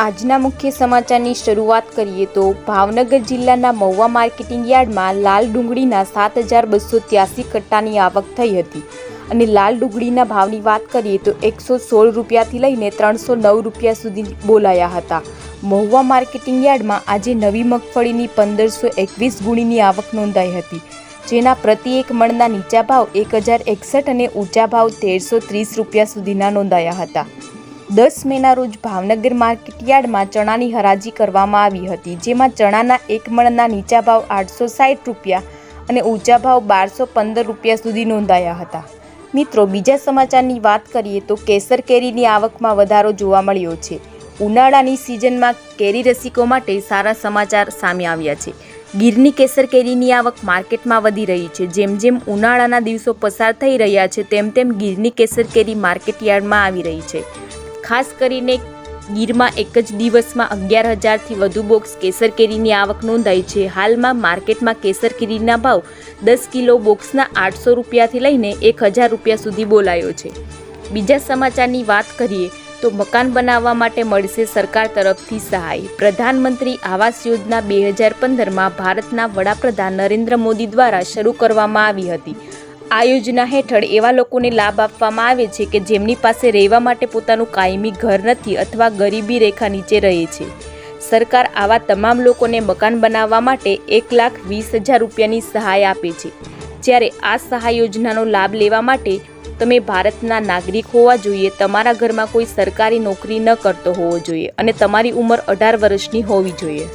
આજના મુખ્ય સમાચારની શરૂઆત કરીએ તો ભાવનગર જિલ્લાના મહુવા માર્કેટિંગ યાર્ડમાં લાલ ડુંગળીના સાત હજાર બસો ત્યાસી કટ્ટાની આવક થઈ હતી. અને લાલ ડુંગળીના ભાવની વાત કરીએ તો એકસો સોળ રૂપિયાથી લઈને ત્રણસો નવ રૂપિયા સુધી બોલાયા હતા. મહુવા માર્કેટિંગ યાર્ડમાં આજે નવી મગફળીની પંદરસો એકવીસ ગુણીની આવક નોંધાઈ હતી, જેના પ્રતિ એક મણના નીચા ભાવ એક હજાર એકસઠ અને ઊંચા ભાવ તેરસો ત્રીસ રૂપિયા સુધીના નોંધાયા હતા. દસ મેના રોજ ભાવનગર માર્કેટયાર્ડમાં ચણાની હરાજી કરવામાં આવી હતી, જેમાં ચણાના એક મણના નીચા ભાવ આઠસો સાઠ રૂપિયા અને ઊંચા ભાવ બારસો પંદર રૂપિયા સુધી નોંધાયા હતા. મિત્રો, બીજા સમાચારની વાત કરીએ તો કેસર કેરીની આવકમાં વધારો જોવા મળ્યો છે. ઉનાળાની સિઝનમાં કેરી રસિકો માટે સારા સમાચાર સામે આવ્યા છે. ગીરની કેસર કેરીની આવક માર્કેટમાં વધી રહી છે. જેમ જેમ ઉનાળાના દિવસો પસાર થઈ રહ્યા છે, તેમ તેમ ગીરની કેસર કેરી માર્કેટ યાર્ડમાં આવી રહી છે. ખાસ કરીને ગીરમાં એક જ દિવસમાં અગિયાર હજારથી વધુ બોક્સ કેસર કેરીની આવક નોંધાઈ છે. હાલમાં માર્કેટમાં કેસર કેરીના ભાવ દસ કિલો બોક્સના આઠસો રૂપિયાથી લઈને એક હજાર રૂપિયા સુધી બોલાયો છે. બીજા સમાચારની વાત કરીએ તો મકાન બનાવવા માટે મળશે સરકાર તરફથી સહાય. પ્રધાનમંત્રી આવાસ યોજના બે હજાર પંદરમાં ભારતના વડાપ્રધાન નરેન્દ્ર મોદી દ્વારા શરૂ કરવામાં આવી હતી. આ યોજના હેઠળ એવા લોકોને લાભ આપવામાં આવે છે કે જેમની પાસે રહેવા માટે પોતાનું કાયમી ઘર નથી અથવા ગરીબી રેખા નીચે રહે છે. સરકાર આવા તમામ લોકોને મકાન બનાવવા માટે એક લાખ વીસ હજાર રૂપિયાની સહાય આપે છે. જ્યારે આ સહાય યોજનાનો લાભ લેવા માટે તમે ભારતના નાગરિક હોવા જોઈએ, તમારા ઘરમાં કોઈ સરકારી નોકરી ન કરતો હોવો જોઈએ અને તમારી ઉંમર અઢાર વર્ષની હોવી જોઈએ.